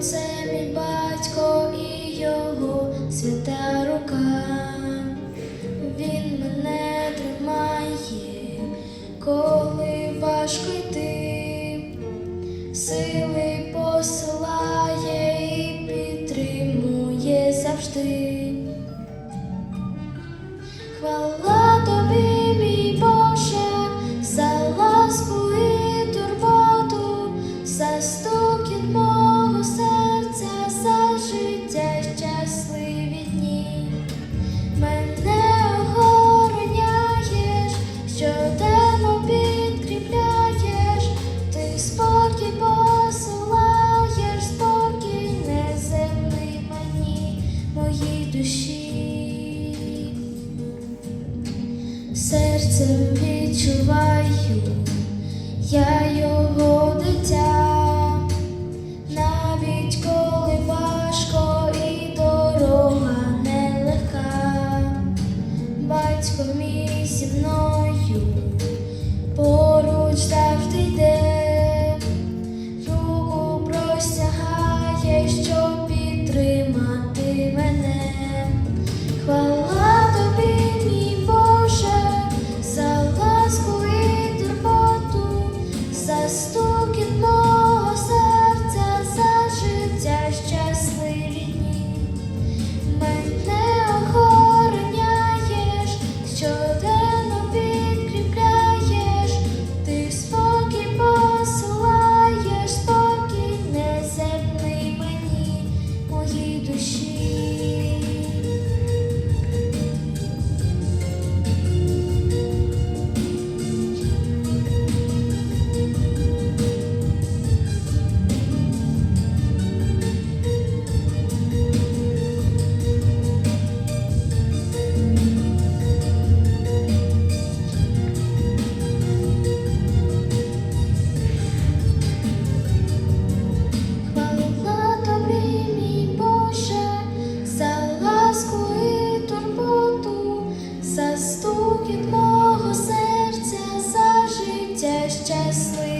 це мій батько і його свята рука, він мене тримає, коли важко йти, сили посилає і підтримує завжди. Хвала посилаєш спокій неземний моїй душі, серцем відчуваю я його дитя, навіть коли важко і дорога нелегка, батько мій зі мною поруч завжди йде. seriously.